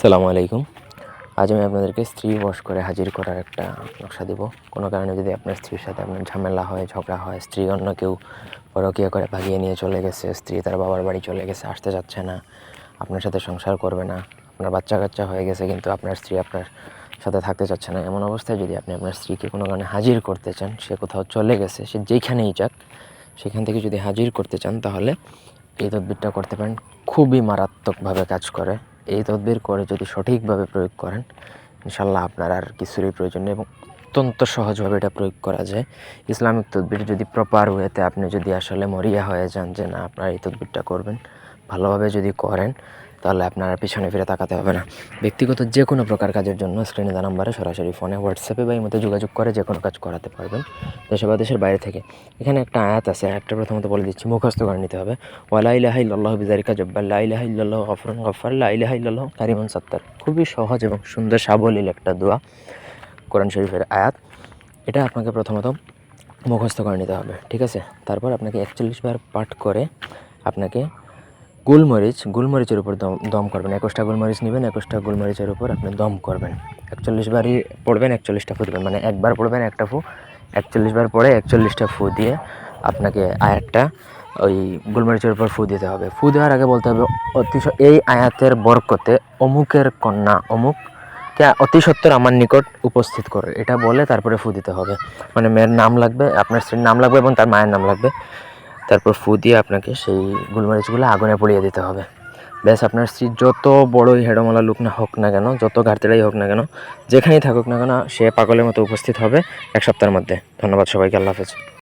সালামু আলাইকুম। আজ আমি আপনাদেরকে স্ত্রী বশ করে হাজির করার একটা নকশা দেব। কোনো কারণে যদি আপনার স্ত্রীর সাথে আপনার ঝামেলা হয়, ঝগড়া হয়, স্ত্রী অন্য কেউ পরকীয়া করে ভাগিয়ে নিয়ে চলে গেছে, স্ত্রী তার বাবার বাড়ি চলে গেছে, আসতে যাচ্ছে না, আপনার সাথে সংসার করবে না, আপনার বাচ্চা কাচ্চা হয়ে গেছে কিন্তু আপনার স্ত্রী আপনার সাথে থাকতে চাচ্ছে না, এমন অবস্থায় যদি আপনি আপনার স্ত্রীকে কোনো কারণে হাজির করতে চান, সে কোথাও চলে গেছে, সে যেইখানেই যাক, সেখান থেকে যদি হাজির করতে চান তাহলে এই তদবিরটা করতে পারেন। খুবই মারাত্মকভাবে কাজ করে। এই তদবির করে যদি সঠিকভাবে প্রয়োগ করেন ইনশাল্লাহ আপনার আর কিছুরই প্রয়োজন নেই এবং অত্যন্ত সহজভাবে এটা প্রয়োগ করা যায়। ইসলামিক তদবির যদি প্রপার ওয়েতে আপনি যদি আসলে মরিয়া হয়ে যান যে না, আপনার এই তদবিরটা করবেন, ভালোভাবে যদি করেন তাহলে আপনার পিছনে ফিরে তাকাতে হবে না। ব্যক্তিগত যে কোনো প্রকার কাজের জন্য স্ক্রিনে দেওয়া নাম্বারে সরাসরি ফোনে, হোয়াটসঅ্যাপে বা মধ্যে যোগাযোগ করে যে কোনো কাজ করাতে পারবেন। দেশে বা দেশের বাইরে থেকে। এখানে একটা আয়াত আছে, আয়াতটা প্রথমত বলে দিচ্ছি, মুখস্থ করে নিতে হবে। ওয়ালা ইলাহা ইল্লাল্লাহ বিজারিকা জব্বার। লা ইলাহা ইল্লাল্লাহ গফরুন গফার। লা ইলাহা ইল্লাল্লাহ কারিমুন সাত্তার। খুবই সহজ এবং সুন্দর সাবলীল একটা দোয়া। কোরআন শরীফের আয়াত। এটা আপনাকে প্রথমত মুখস্থ করে নিতে হবে, ঠিক আছে? তারপর আপনাকে একচল্লিশ বার পাঠ করে আপনাকে গোলমরিচ, গোলমরিচের উপর দম দম করবেন। একুশটা গোলমরিচ নেবেন, একুশটা গোলমরিচের উপর আপনি দম করবেন। একচল্লিশ বারই পড়বেন, একচল্লিশটা ফু দেবেন। মানে একবার পড়বেন, একটা ফু। একচল্লিশ বার পরে একচল্লিশটা ফু দিয়ে আপনাকে আয়াতটা ওই গোলমরিচের উপর ফু দিতে হবে। ফু দেওয়ার আগে বলতে হবে, অতি এই আয়াতের বরকতে অমুকের কন্যা অমুক অতি সত্তর আমার নিকট উপস্থিত করে। এটা বলে তারপরে ফু দিতে হবে। মানে মেয়ের নাম লাগবে, আপনার স্ত্রীর নাম লাগবে এবং তার মায়ের নাম লাগবে। তারপর ফু দিয়ে আপনাকে সেই গোলমরিচগুলো আগুনে পুড়িয়ে দিতে হবে। ব্যাস, আপনার স্ত্রী যত বড়ই হেডমালা লুক না হোক না কেন, যত ঘাটতেরাই হোক না কেন, যেখানেই থাকুক না কেন, সে পাগলের মতো উপস্থিত হবে এক সপ্তাহের মধ্যে। ধন্যবাদ সবাইকে, আল্লাহ হাফেজ।